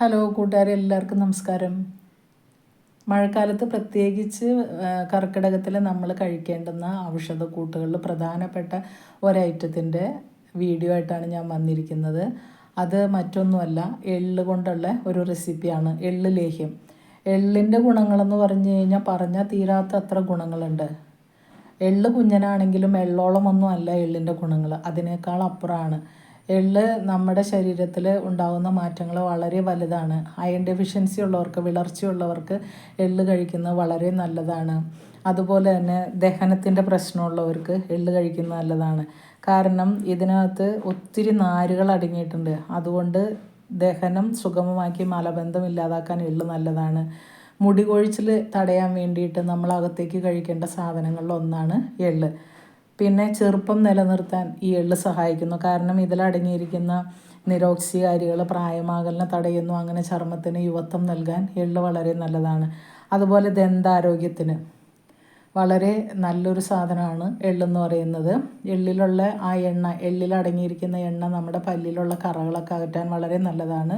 Hello കൂട്ടുകാരെ എല്ലാവർക്കും നമസ്കാരം. മഴക്കാലത്ത് പ്രത്യേകിച്ച് കർക്കിടകത്തിൽ നമ്മൾ കഴിക്കേണ്ടുന്ന ഔഷധക്കൂട്ടുകളിൽ പ്രധാനപ്പെട്ട ഒരൈറ്റത്തിന്റെ വീഡിയോ ആയിട്ടാണ് ഞാൻ വന്നിരിക്കുന്നത്. അത് മറ്റൊന്നുമല്ല എള്ള് കൊണ്ടുള്ള ഒരു റെസിപ്പിയാണ് എള്ള് ലേഹ്യം. എള്ളിന്റെ ഗുണങ്ങളെന്ന് പറഞ്ഞു കഴിഞ്ഞാൽ പറഞ്ഞാൽ തീരാത്ത അത്ര ഗുണങ്ങളുണ്ട്. എള്ള് കുഞ്ഞനാണെങ്കിലും എള്ളോളമൊന്നും അല്ല എള്ളിന്റെ ഗുണങ്ങൾ അതിനേക്കാൾ അപ്പുറമാണ് എള്ള് നമ്മുടെ ശരീരത്തിൽ ഉണ്ടാകുന്ന മാറ്റങ്ങൾ വളരെ വലുതാണ്. അയൺ ഡെഫിഷ്യൻസി ഉള്ളവർക്ക് വിളർച്ചയുള്ളവർക്ക് എള്ള് കഴിക്കുന്നത് വളരെ നല്ലതാണ്. അതുപോലെ തന്നെ ദഹനത്തിന്റെ പ്രശ്നമുള്ളവർക്ക് എള്ള് കഴിക്കുന്നത് നല്ലതാണ്. കാരണം ഇതിനകത്ത് ഒത്തിരി നാരുകൾ അടങ്ങിയിട്ടുണ്ട്. അതുകൊണ്ട് ദഹനം സുഗമമാക്കി മലബന്ധം ഇല്ലാതാക്കാൻ എള്ള് നല്ലതാണ്. മുടി കൊഴിച്ചിൽ തടയാൻ വേണ്ടിയിട്ട് നമ്മൾ അകത്തേക്ക് കഴിക്കേണ്ട സാധനങ്ങളിൽ ഒന്നാണ് എള്ള്. പിന്നെ ചെറുപ്പം നിലനിർത്താൻ ഈ എള്ള് സഹായിക്കുന്നു. കാരണം ഇതിലടങ്ങിയിരിക്കുന്ന നിരോക്സികാരികൾ പ്രായമാകലിനെ തടയുന്നു. അങ്ങനെ ചർമ്മത്തിന് യുവത്വം നൽകാൻ എള്ള് വളരെ നല്ലതാണ്. അതുപോലെ ദന്താരോഗ്യത്തിന് വളരെ നല്ലൊരു സാധനമാണ് എള്ളെന്ന് പറയുന്നത്. എള്ളിലുള്ള ആ എണ്ണ എള്ളിലടങ്ങിയിരിക്കുന്ന എണ്ണ നമ്മുടെ പല്ലിലുള്ള കറകളൊക്കെ അകറ്റാൻ വളരെ നല്ലതാണ്.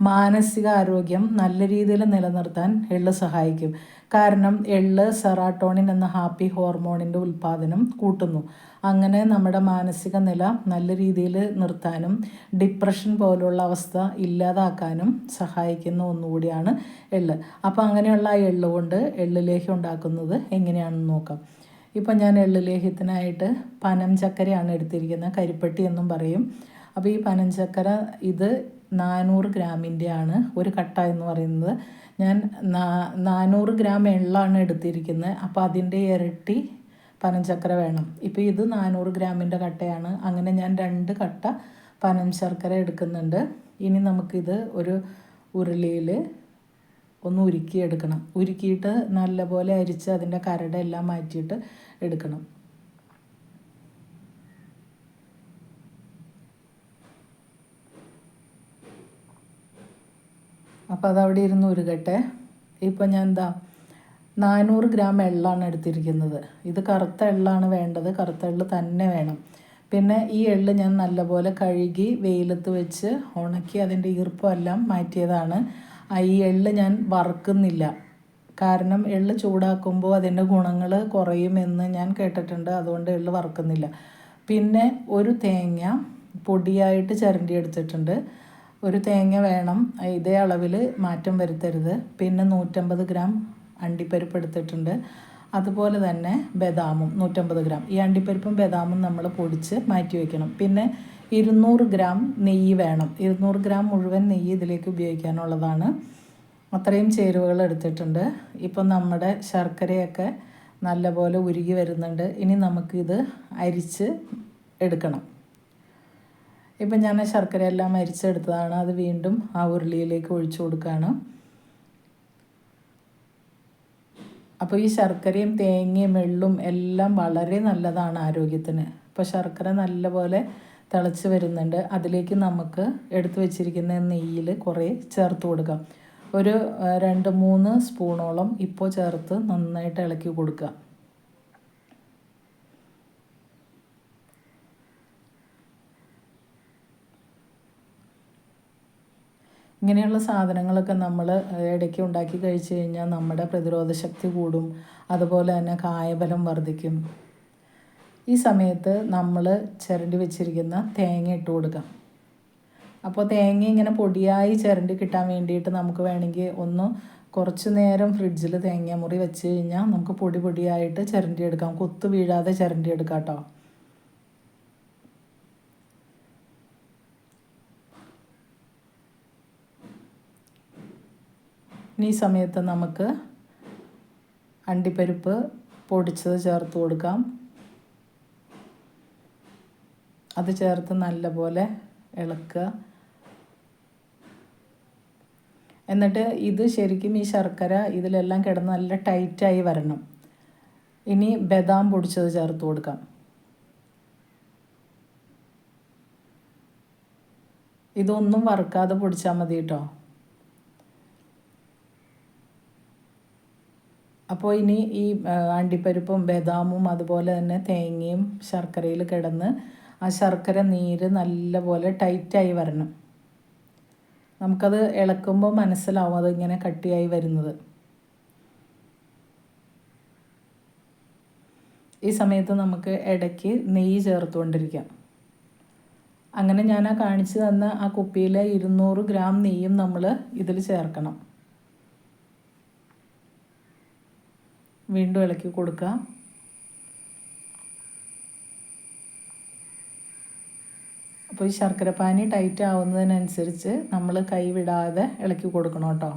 മാനസിക ആരോഗ്യം നല്ല രീതിയിൽ നിലനിർത്താൻ എള്ള് സഹായിക്കും. കാരണം എള്ള് സെറാട്ടോണിൻ എന്ന ഹാപ്പി ഹോർമോണിന്റെ ഉൽപ്പാദനം കൂട്ടുന്നു. അങ്ങനെ നമ്മുടെ മാനസിക നില നല്ല രീതിയിൽ നിർത്താനും ഡിപ്രഷൻ പോലുള്ള അവസ്ഥ ഇല്ലാതാക്കാനും സഹായിക്കുന്ന ഒന്നുകൂടിയാണ് എള്ള്. അപ്പോൾ അങ്ങനെയുള്ള ആ എള്ള് കൊണ്ട് എള്ള് ഉണ്ടാക്കുന്നത് എങ്ങനെയാണെന്ന് നോക്കാം. ഇപ്പം ഞാൻ എള്ള് ലേഹ്യത്തിനായിട്ട് പനം ചക്കരയാണ് എടുത്തിരിക്കുന്നത്. കരിപ്പെട്ടി എന്നും പറയും. അപ്പോൾ ഈ പനഞ്ചക്കര ഇത് നാനൂറ് ഗ്രാമിന്റെ ആണ് ഒരു കട്ട എന്ന് പറയുന്നത്. ഞാൻ നാനൂറ് ഗ്രാം എള്ളാണ് എടുത്തിരിക്കുന്നത്. അപ്പോൾ അതിന്റെ ഇരട്ടി പനഞ്ചക്കര വേണം. ഇപ്പോൾ ഇത് നാനൂറ് ഗ്രാമിന്റെ കട്ടയാണ്. അങ്ങനെ ഞാൻ രണ്ട് കട്ട പനം ശർക്കര എടുക്കുന്നുണ്ട്. ഇനി നമുക്കിത് ഒരു ഉരുളിയിൽ ഒന്ന് ഉരുക്കി എടുക്കണം ഉരുക്കിയിട്ട് നല്ലപോലെ അരിച്ച് അതിന്റെ കരടെല്ലാം മാറ്റിയിട്ട് എടുക്കണം. അപ്പോൾ അതവിടെ ഇരുന്ന് ഉരുകട്ടെ ഇപ്പോൾ ഞാൻ എന്താ നാനൂറ് ഗ്രാം എള്ളാണ് എടുത്തിരിക്കുന്നത്. ഇത് കറുത്ത എള്ളാണ് വേണ്ടത് കറുത്ത എള്ള് തന്നെ വേണം. പിന്നെ ഈ എള്ള് ഞാൻ നല്ലപോലെ കഴുകി വെയിലത്ത് വെച്ച് ഉണക്കി അതിന്റെ ഈർപ്പമെല്ലാം മാറ്റിയതാണ്. ഈ എള്ള് ഞാൻ വറുക്കുന്നില്ല. കാരണം എള്ള് ചൂടാക്കുമ്പോൾ അതിന്റെ ഗുണങ്ങൾ കുറയുമെന്ന് ഞാൻ കേട്ടിട്ടുണ്ട്. അതുകൊണ്ട് എള്ള് വറുക്കുന്നില്ല. പിന്നെ ഒരു തേങ്ങ പൊടിയായിട്ട് ചിരണ്ടി എടുത്തിട്ടുണ്ട്. ഒരു തേങ്ങ വേണം. ഇതേ അളവിൽ മാറ്റം വരുത്തരുത്. പിന്നെ നൂറ്റമ്പത് ഗ്രാം അണ്ടിപ്പരിപ്പ് എടുത്തിട്ടുണ്ട്. അതുപോലെ തന്നെ ബദാമും നൂറ്റമ്പത് ഗ്രാം. ഈ അണ്ടിപ്പരിപ്പും ബദാമും നമ്മൾ പൊടിച്ച് മാറ്റി വയ്ക്കണം പിന്നെ ഇരുന്നൂറ് ഗ്രാം നെയ്യ് വേണം. ഇരുന്നൂറ് ഗ്രാം മുഴുവൻ നെയ്യ് ഇതിലേക്ക് ഉപയോഗിക്കാനുള്ളതാണ്. അത്രയും ചേരുവകൾ എടുത്തിട്ടുണ്ട്. ഇപ്പം നമ്മുടെ ശർക്കരയൊക്കെ നല്ലപോലെ ഉരുകി വരുന്നുണ്ട്. ഇനി നമുക്കിത് അരിച്ച് എടുക്കണം. ഇപ്പം ഞാൻ ശർക്കര എല്ലാം അരിച്ചെടുത്തതാണ്. അത് വീണ്ടും ആ ഉരുളിയിലേക്ക് ഒഴിച്ചു കൊടുക്കുകയാണ് അപ്പോൾ ഈ ശർക്കരയും തേങ്ങയും എള്ളും എല്ലാം വളരെ നല്ലതാണ് ആരോഗ്യത്തിന്. ഇപ്പോൾ ശർക്കര നല്ലപോലെ തിളച്ച് വരുന്നുണ്ട്. അതിലേക്ക് നമുക്ക് എടുത്തു വെച്ചിരിക്കുന്ന നെയ്യിൽ കുറേ ചേർത്ത് കൊടുക്കാം. ഒരു രണ്ട് മൂന്ന് സ്പൂണോളം ഇപ്പോൾ ചേർത്ത് നന്നായിട്ട് ഇളക്കി കൊടുക്കുക. ഇങ്ങനെയുള്ള സാധനങ്ങളൊക്കെ നമ്മൾ ഇടയ്ക്ക് ഉണ്ടാക്കി കഴിച്ചു കഴിഞ്ഞാൽ നമ്മുടെ പ്രതിരോധ ശക്തി കൂടും. അതുപോലെ തന്നെ കായബലം വർദ്ധിക്കും. ഈ സമയത്ത് നമ്മൾ ചിരണ്ടി വെച്ചിരിക്കുന്ന തേങ്ങ ഇട്ട് കൊടുക്കാം. അപ്പോൾ തേങ്ങ ഇങ്ങനെ പൊടിയായി ചിരണ്ടി കിട്ടാൻ വേണ്ടിയിട്ട് നമുക്ക് വേണമെങ്കിൽ ഒന്ന് കുറച്ച് നേരം ഫ്രിഡ്ജിൽ തേങ്ങ മുറി വെച്ച് കഴിഞ്ഞാൽ നമുക്ക് പൊടി പൊടിയായിട്ട് ചിരണ്ടി എടുക്കാം. കൊത്തു വീഴാതെ ചിരണ്ടി എടുക്കാം കേട്ടോ. ഇനി സമയത്ത് നമുക്ക് അണ്ടിപ്പരിപ്പ് പൊടിച്ചത് ചേർത്ത് കൊടുക്കാം. അത് ചേർത്ത് നല്ലപോലെ ഇളക്കുക. എന്നിട്ട് ഇത് ശരിക്കും ഈ ശർക്കര ഇതിലെല്ലാം കിടന്ന് നല്ല ടൈറ്റായി വരണം. ഇനി ബദാം പൊടിച്ചത് ചേർത്ത് കൊടുക്കാം. ഇതൊന്നും വറുക്കാതെ പൊടിച്ചാൽ മതി കേട്ടോ. അപ്പോൾ ഇനി ഈ അണ്ടിപ്പരിപ്പും ബദാമും അതുപോലെ തന്നെ തേങ്ങയും ശർക്കരയിൽ കിടന്ന് ആ ശർക്കര നീര് നല്ലപോലെ ടൈറ്റായി വരണം. നമുക്കത് ഇളക്കുമ്പോൾ മനസ്സിലാവും അതിങ്ങനെ കട്ടിയായി വരുന്നത്. ഈ സമയത്ത് നമുക്ക് ഇടയ്ക്ക് നെയ്യ് ചേർത്തുകൊണ്ടിരിക്കാം. അങ്ങനെ ഞാൻ ആ കാണിച്ചു തന്ന ആ കുപ്പിയിലെ ഇരുന്നൂറ് ഗ്രാം നെയ്യും നമ്മൾ ഇതിൽ ചേർക്കണം. വീണ്ടും ഇളക്കി കൊടുക്കുക അപ്പോൾ ഈ ശർക്കര പാനി ടൈറ്റ് ആവുന്നതിനനുസരിച്ച് നമ്മൾ കൈവിടാതെ ഇളക്കി കൊടുക്കണം കേട്ടോ.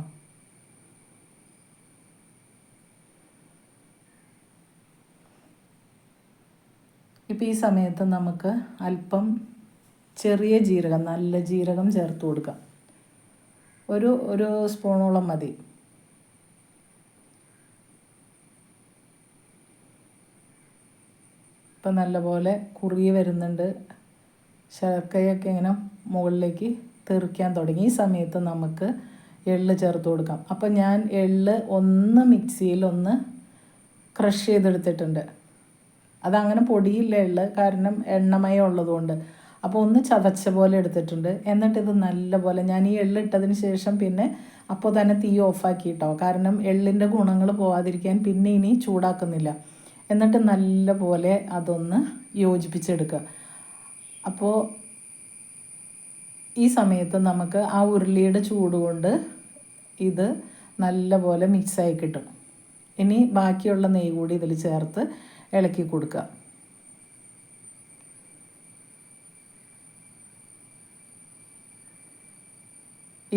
ഇപ്പോൾ ഈ സമയത്ത് നമുക്ക് അല്പം ചെറിയ ജീരകം നല്ല ജീരകം ചേർത്ത് കൊടുക്കാം. ഒരു ഒരു സ്പൂണോളം മതി. ഇപ്പം നല്ലപോലെ കുറുകി വരുന്നുണ്ട്. ശർക്കരയൊക്കെ ഇങ്ങനെ മുകളിലേക്ക് തെറിക്കാൻ തുടങ്ങി. ഈ സമയത്ത് നമുക്ക് എള്ള് ചേർത്ത് കൊടുക്കാം. അപ്പം ഞാൻ എള്ള് ഒന്ന് മിക്സിയിൽ ഒന്ന് ക്രഷ് ചെയ്തെടുത്തിട്ടുണ്ട്. അതങ്ങനെ പൊടിയില്ല എള്ള് കാരണം എണ്ണമയം ഉള്ളതുകൊണ്ട്. അപ്പോൾ ഒന്ന് ചതച്ച പോലെ എടുത്തിട്ടുണ്ട്. എന്നിട്ട് ഇത് നല്ല പോലെ ഞാൻ ഈ എള്ളിട്ടതിന് ശേഷം പിന്നെ അപ്പോൾ തന്നെ തീ ഓഫാക്കി കേട്ടോ കാരണം എള്ളിന്റെ ഗുണങ്ങൾ പോവാതിരിക്കാൻ പിന്നെ ഇനി ചൂടാക്കുന്നില്ല. എന്നിട്ട് നല്ല പോലെ അതൊന്ന് യോജിപ്പിച്ചെടുക്കുക. അപ്പോൾ ഈ സമയത്ത് നമുക്ക് ആ ഉരുളിയുടെ ചൂട് കൊണ്ട് ഇത് നല്ല പോലെ മിക്സായി കിട്ടും. ഇനി ബാക്കിയുള്ള നെയ്യ് കൂടി ഇതിൽ ചേർത്ത് ഇളക്കി കൊടുക്കുക.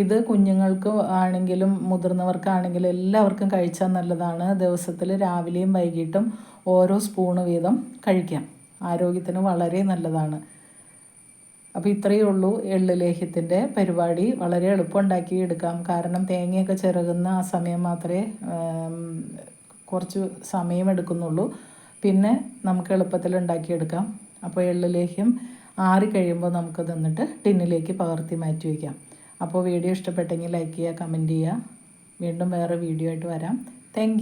ഇത് കുഞ്ഞുങ്ങൾക്ക് ആണെങ്കിലും മുതിർന്നവർക്കാണെങ്കിലും എല്ലാവർക്കും കഴിച്ചാൽ നല്ലതാണ്. ദിവസത്തിൽ രാവിലെയും വൈകിട്ടും ഓരോ സ്പൂണ് വീതം കഴിക്കാം. ആരോഗ്യത്തിന് വളരെ നല്ലതാണ്. അപ്പോൾ ഇത്രയേ ഉള്ളൂ എള്ള് ലേഹ്യത്തിന്റെ പരിപാടി. വളരെ എളുപ്പം ഉണ്ടാക്കി എടുക്കാം. കാരണം തേങ്ങയൊക്കെ ചിറകുന്ന ആ സമയം മാത്രമേ കുറച്ച് സമയം എടുക്കുന്നുള്ളൂ. പിന്നെ നമുക്ക് എളുപ്പത്തിൽ ഉണ്ടാക്കിയെടുക്കാം അപ്പോൾ എള്ള് ലേഹ്യം ആറി കഴിയുമ്പോൾ നമുക്ക് തന്നിട്ട് ടിന്നിലേക്ക് പകർത്തി മാറ്റി വയ്ക്കാം. അപ്പോൾ വീഡിയോ ഇഷ്ടപ്പെട്ടെങ്കിൽ ലൈക്ക് ചെയ്യുക കമന്റ് ചെയ്യുക. വീണ്ടും വേറെ വീഡിയോ ആയിട്ട് വരാം. താങ്ക്